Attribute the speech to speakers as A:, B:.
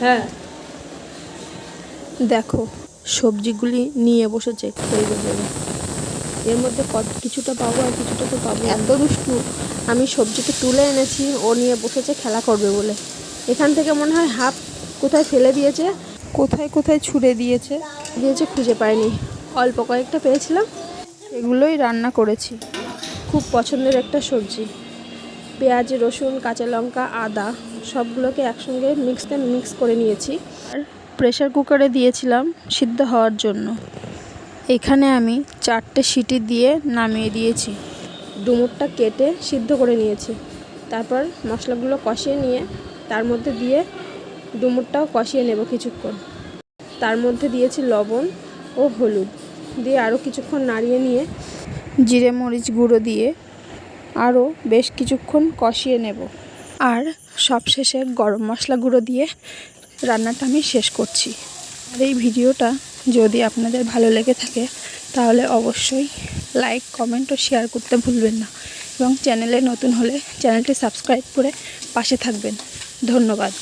A: হ্যাঁ।
B: দেখো সবজিগুলি নিয়ে বসেছে। খরিদের জন্য এর মধ্যে কত কিছুটা পাবো আর কিছুটা তো পাবো এত দুষ্টু। আমি সবজিটা তুলে এনেছি ও নিয়ে বসেছে খেলা করবে বলে। এখান থেকে মনে হয় হাফ কোথায় ফেলে দিয়েছে? কোথায় কোথায় ছুঁড়ে দিয়েছে? দিয়েছে খুঁজে পাইনি। অল্প কয়েকটা পেয়েছিলাম। এগুলোই রান্না করেছি। খুব পছন্দের একটা সবজি। পেঁয়াজ, রসুন, কাঁচা লঙ্কা, আদা সবগুলোকে একসঙ্গে মিক্সতে মিক্স করে নিয়েছি। আর প্রেশার কুকারে দিয়েছিলাম সিদ্ধ হওয়ার জন্য। এখানে আমি চারটে সিটি দিয়ে নামিয়ে দিয়েছি। ডুমুরটা কেটে সিদ্ধ করে নিয়েছি। তারপর মশলাগুলো কষিয়ে নিয়ে তার মধ্যে দিয়ে ডুমুরটাও কষিয়ে নেব কিছুক্ষণ। তার মধ্যে দিয়েছি লবণ ও হলুদ। দিয়ে আরও কিছুক্ষণ নাড়িয়ে নিয়ে জিরে, মরিচ গুঁড়ো দিয়ে আরও বেশ কিছুক্ষণ কষিয়ে নেব। আর সবশেষে গরম মশলা গুঁড়ো দিয়ে রান্নাটা আমি শেষ করছি। আর এই ভিডিওটা যদি আপনাদের ভালো লেগে থাকে, তাহলে অবশ্যই লাইক, কমেন্ট ও শেয়ার করতে ভুলবেন না। এবং চ্যানেলে নতুন হলে চ্যানেলটি সাবস্ক্রাইব করে পাশে থাকবেন। ধন্যবাদ।